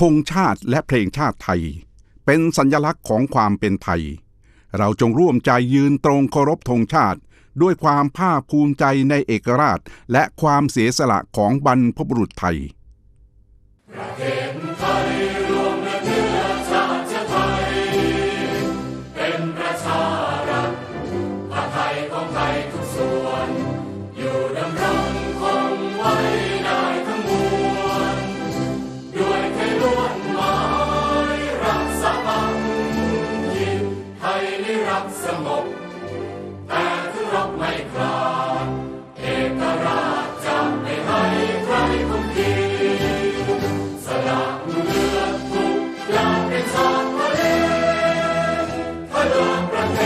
ธงชาติและเพลงชาติไทย เป็นสัญลักษณ์ของความเป็นไทย เราจงร่วมใจยืนตรงเคารพธงชาติ ด้วยความภาคภูมิใจในเอกราช และความเสียสละของบรรพบุรุษไทยประเทศไทยของไทยทุกส่วนอยู่ดำร ความสงบ แต่ถือรบไม่คลาดเอกราชจะไม่ให้ใครคุ้มทีสลัะเลือดทุกอย่างเป็นชาติทะเลพระดาประเทศ